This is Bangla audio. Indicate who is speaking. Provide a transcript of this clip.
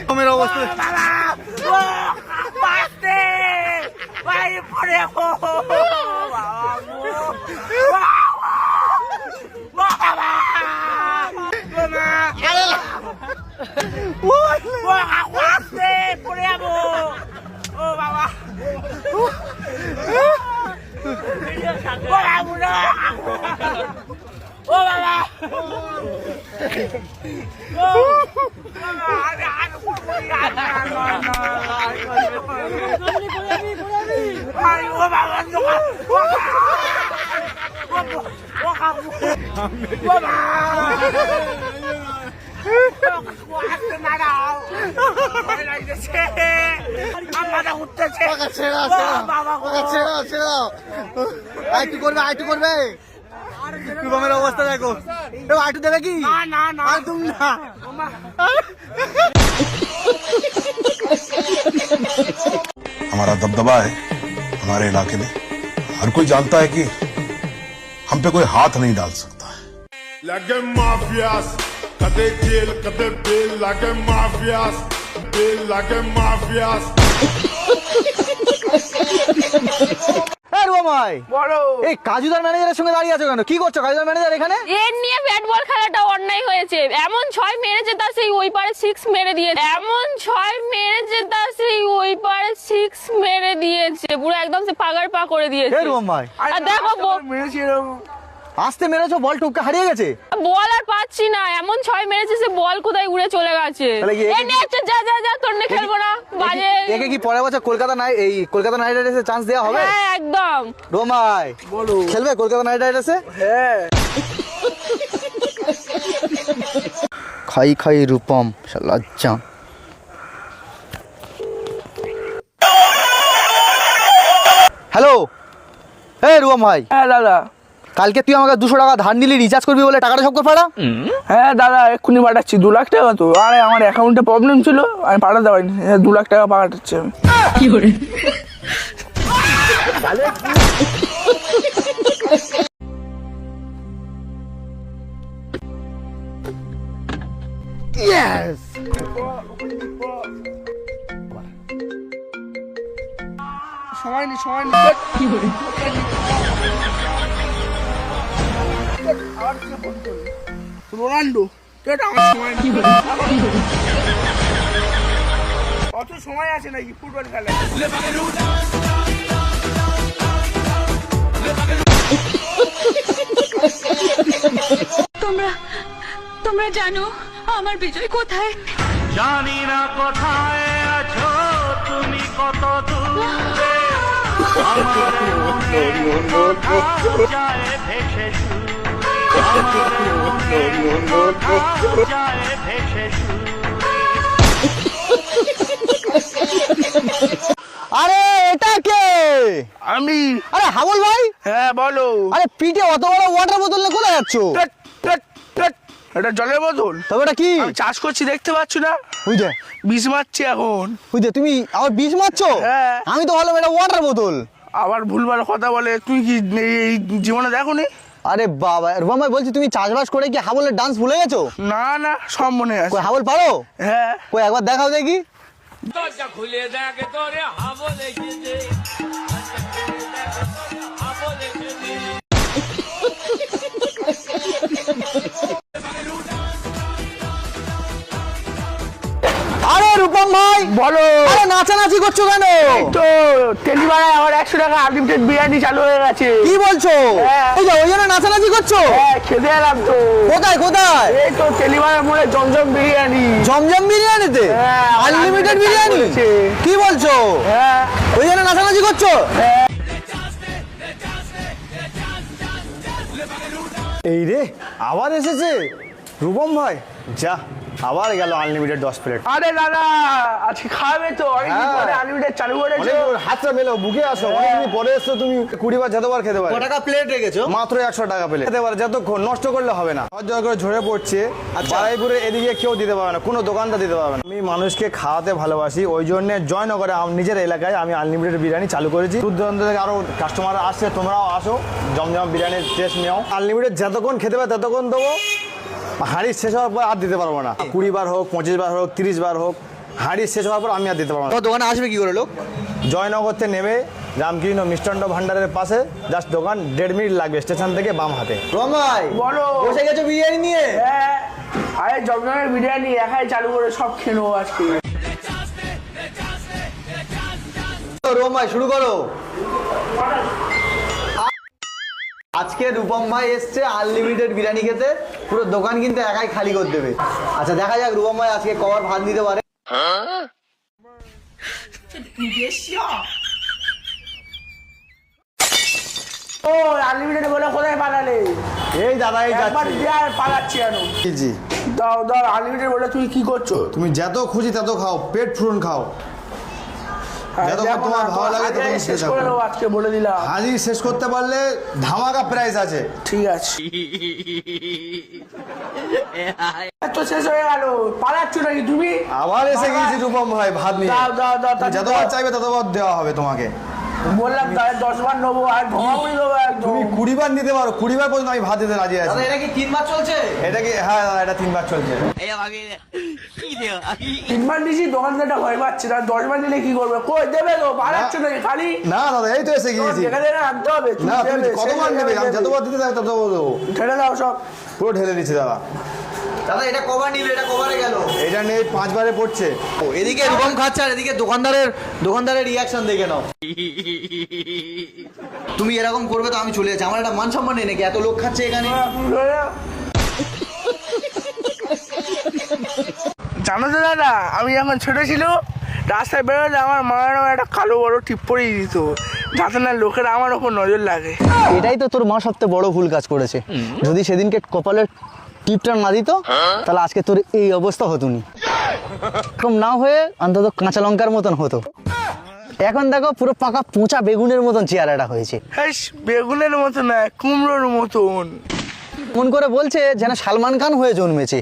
Speaker 1: রুপমের অবস্থা
Speaker 2: বাবা ও বাঁচতে ভাই পড়ে ও বাঁচতে পড়ে যাব ও বাবা ও বাবু না ও বাবা ও বাবা আমি আর করব না, আর না, না, আর করব না। আরে ও বাবা দোকান ও বাবা ও বাবা ও বাবা ও আসতে না দাও ভয় লাগতেছে আমাদের উঠতেছে
Speaker 1: পাকা ছেড়া
Speaker 2: ও
Speaker 1: ছেড়া
Speaker 2: বাবা গো।
Speaker 1: পাকা ছেড়া ছেড়া আইটু করবে আইটু করবে রুপমের অবস্থা দেখো এ আইটু দেবে কি
Speaker 2: না না না
Speaker 1: আর তুমি না
Speaker 2: ওমা
Speaker 3: हमारा दबदबा है हमारे इलाके में हर कोई जानता है कि हम पे कोई हाथ नहीं डाल सकता है
Speaker 4: Like a mafias, ਕਦੇ ਜੇਲ ਕਦੇ ਬੇਲ like a mafias, bail like a mafias.
Speaker 1: এ রুপমাই
Speaker 2: বড়
Speaker 1: এই কাজুদার ম্যানেজারের সঙ্গে দাঁড়িয়ে আছো কেন কি করছো কাজুদার ম্যানেজার এখানে
Speaker 5: এর নিয়ে ব্যাট বল খেলাটা অন্যায় হয়েছে এমন ছয় মেরেছে তা সেই ওই পারে সিক্স মেরে দিয়েছে এমন ছয় মেরেছে তা সেই ওই পারে সিক্স মেরে দিয়েছে পুরো একদম সে পাগার পা করে
Speaker 1: এ
Speaker 5: দিয়েছে
Speaker 1: রুপমাই
Speaker 5: আর দেখো ব-
Speaker 2: মেরেছিল
Speaker 1: আসতে মেরেছো বল টুককে হারিয়ে গেছে।
Speaker 5: বল আর পাচ্ছি না এমন ছয় মেরেছে সে বল কোথায় উড়ে চলে গেছে। এই নে যা যা যা তোর নিয়ে খেলব না বাজে।
Speaker 1: একে কি পরের বছর কলকাতা নাই এই কলকাতা নাইট রাইডার্সে চান্স দেওয়া হবে?
Speaker 5: হ্যাঁ একদম।
Speaker 1: রোমাই
Speaker 2: বলো
Speaker 1: খেলবে কলকাতা নাইট রাইডার্সে?
Speaker 2: হ্যাঁ।
Speaker 1: খাই খাই রূপম লজ্জা হ্যালো হ্যাঁ রূপম ভাই।
Speaker 2: হ্যাঁ দাদা।
Speaker 1: কালকে তুই আমাকে দুশো টাকা ধার নিলি রিচার্জ করবি বলে টাকাটা সব করে পাঠা
Speaker 2: হ্যাঁ দাদা এক্ষুনি পাঠাচ্ছি দু লাখ টাকা তো। আরে আমার অ্যাকাউন্টে প্রবলেম ছিল আমি পাঠাতে পারিনি। হ্যাঁ, দু লাখ টাকা পাঠাচ্ছি আমি। সময় নেই সময় নেই আবার কে ফোন করল? রোনাল্ডো সময় কত সময় আছে নাকি ফুটবল খেলা
Speaker 6: তোমরা তোমরা জানো আমার বিজয় কোথায়?
Speaker 7: জানি না কোথায় আছো তুমি কত দূরে? আমার কথা যায় ভেসে
Speaker 1: আরে এটা কে?
Speaker 2: আমি।
Speaker 1: আরে হাবল ভাই?
Speaker 2: হ্যাঁ বলো।
Speaker 1: আরে পিঠে অত বড় ওয়াটার বোতল নিয়ে কোথায় যাচ্ছ।
Speaker 2: এটা জলের বোতল
Speaker 1: তবে এটা কি?
Speaker 2: চাষ করছি দেখতে পাচ্ছ না?
Speaker 1: বুঝতে
Speaker 2: বিষ মারছি এখন।
Speaker 1: বুঝতে তুমি আবার বিষ মারছো?
Speaker 2: হ্যাঁ।
Speaker 1: আমি তো ভালো এটা ওয়াটার বোতল
Speaker 2: আবার ভুলবার কথা বলে তুই কি এই জীবনে দেখো নি
Speaker 1: আরে বাবা রুমা ভাই বলছি তুমি চাষবাস করে কি হাবলের ডান্স ভুলে গেছো?
Speaker 2: না না সব মনে আছে।
Speaker 1: কই হাবল পারো?
Speaker 2: হ্যাঁ।
Speaker 1: কই একবার দেখাও দেখি। আরে রূপম ভাই
Speaker 2: বলো।
Speaker 1: আরে নাচানাচি করছ কেন?
Speaker 2: তো টেলিবাড়ায় আবার একশো টাকা আনলিমিটেড বিরিয়ানি চালু হয়ে গেছে।
Speaker 1: কি বলছো?
Speaker 2: হ্যাঁ।
Speaker 1: এই যে ওই জন্য নাচানাচি করছ?
Speaker 2: হ্যাঁ খেতে এলাম তো।
Speaker 1: কোথায় কোথায়?
Speaker 2: এই তো টেলিবাড়ার মোড়ে জমজম বিরিয়ানি।
Speaker 1: জমজম বিরিয়ানিতে?
Speaker 2: হ্যাঁ,
Speaker 1: আনলিমিটেড বিরিয়ানি। কি বলছো?
Speaker 2: হ্যাঁ।
Speaker 1: ওই জন্য নাচানাচি করছ? এই রে আবার এসেছে। রূপম ভাই
Speaker 8: যা। আবার গেল আনলিমিটেড দশ প্লেট
Speaker 2: আরে দাদা আজকে খাবে তো অনেকদিন
Speaker 8: হ্যাঁ।
Speaker 2: পরে আনলিমিটেড চালু করেছ।
Speaker 8: হাতটা মেলো বুকে আসো অনেকদিন পরে এসছো তুমি কুড়ি বার যতবার খেতে পারো।
Speaker 1: টাকা প্লেট রেখেছো?
Speaker 8: মাত্র একশো টাকা পেলে খেতে পারে যতক্ষণ নষ্ট করলে হবে না। করে ঝরে পড়ছে আর বারাইপুরে এদিকে কেউ দিতে পারবে না কোনো দোকানটা দিতে পারবে না। আমি মানুষকে খাওয়াতে ভালোবাসি ওই জন্য জয়নগরে আম- নিজের এলাকায় আমি আনলিমিটেড বিরিয়ানি চালু করেছি। দূর দূরান্ত থেকে আরও কাস্টমার আসছে তোমরাও আসো জমজম বিরিয়ানির টেস্ট নেও। আনলিমিটেড যতক্ষণ খেতে পারে ততক্ষণ দেবো। হাঁড়ি শেষ হওয়ার পর আর দিতে পারব না। কুড়ি বার হোক পঁচিশ বার হোক তিরিশ বার হোক হাঁড়ি শেষ হওয়ার পর আমি আর দিতে পারব না।
Speaker 1: দোকানে আসবে কি করে লোক?
Speaker 8: জয়নগর থেকে নেমে রামকৃষ্ণ মিষ্টান্ন ভান্ডারের পাশে জাস্ট দোকান দেড় মিনিট লাগবে স্টেশন থেকে বাম হাতে।
Speaker 1: রমাই
Speaker 2: বলো।
Speaker 1: বসে গেছো বিরিয়ানি নিয়ে?
Speaker 2: হ্যাঁ। আরে জমজমের বিরিয়ানি একাই চালু করে সব খেয়ে নেব আজকে।
Speaker 1: রমাই শুরু করো। আজকে রূপম ভাই এসছে আনলিমিটেড বিরিয়ানি খেতে। পুরো দোকান কিন্তু একাই খালি করে দেবে। আচ্ছা দেখা যাক রূপম ভাই আজকে কবার ভাত দিতে পারে।
Speaker 2: ও আনলিমিটেড বলে কোথায় পালালে
Speaker 8: এই দাদা এই
Speaker 2: একবার পালাচ্ছি কেন
Speaker 8: জি, জি
Speaker 2: দাও দাও আনলিমিটেড বলে তুমি কি করছ?
Speaker 8: তুমি যত খুশি তত খাও পেট ফুরন খাও। যতক্ষণ তোমার ভালো লাগে তখন
Speaker 2: শেষ করে। আজকে বলে দিলাম।
Speaker 8: হাজির শেষ করতে পারলে ধামাকা প্রাইস আছে।
Speaker 2: ঠিক আছে। এত শেষ হয়ে গেল পালাচ্ছ নাকি তুমি?
Speaker 8: আবার এসে গেছি রূপম ভাই ভাত নিয়ে।
Speaker 2: দাও দাও দাও
Speaker 8: যতবার চাইবে ততবার দেওয়া হবে তোমাকে।
Speaker 2: বললাম তাহলে দশ বার নেব আর ঘুমাবুই দেবো একদম।
Speaker 8: তুমি কুড়ি বার নিতে পারো কুড়ি বার পর্যন্ত আমি ভাত দিতে রাজি আছি।
Speaker 1: এটা কি তিন চলছে?
Speaker 8: এটা কি হ্যাঁ দাদা এটা তিনবার চলছে।
Speaker 2: তিনবার নিয়েছি দোকানদারটা ভয় পাচ্ছে না দশ বার নিলে কি করবে? কই দেবে তো? পালাচ্ছ নাকি খালি?
Speaker 8: না দাদা এই তো এসে গিয়েছি।
Speaker 2: যেখানে আনতে হবে
Speaker 8: না তুমি কতবার নেবে? আমি যতবার দিতে চাই ততবার দেবো।
Speaker 2: ঠেলে দাও সব।
Speaker 8: পুরো ঢেলে দিচ্ছি দাদা।
Speaker 1: দাদা এটা নিলে এটা গেল।
Speaker 8: এটা নেই পাঁচবারে পড়ছে।
Speaker 1: ও, এদিকে রূপম খাচ্ছে আর এদিকে দোকানদারের দোকানদারের রিয়াকশন দেখে নাও। তুমি এরকম করবে তো আমি চলে যাচ্ছি। আমার একটা মান সম্মান নেই নাকি? এত লোক খাচ্ছে এখানে।
Speaker 2: জানো তো দাদা আমি যখন ছোট ছিল রাস্তায় বেরোলে আমার মা একটা কালো বড় টিপ পরিয়ে দিত। যাতে না লোকেরা আমার ওপর নজর লাগে।
Speaker 1: এটাই তো তোর মা সবচেয়ে বড় ভুল কাজ করেছে। যদি সেদিনকে কপালের টিপটা না দিত তাহলে আজকে তোর এই অবস্থা হতো নি। এরকম না হয়ে অন্তত কাঁচা লঙ্কার মতন হতো। এখন দেখো পুরো পাকা পোঁচা বেগুনের মতন চেহারাটা হয়েছে।
Speaker 2: হ্যাঁ বেগুনের মতো না কুমড়োর মতন।
Speaker 1: মন করে বলছে যেন সালমান খান হয়ে জন্মেছে।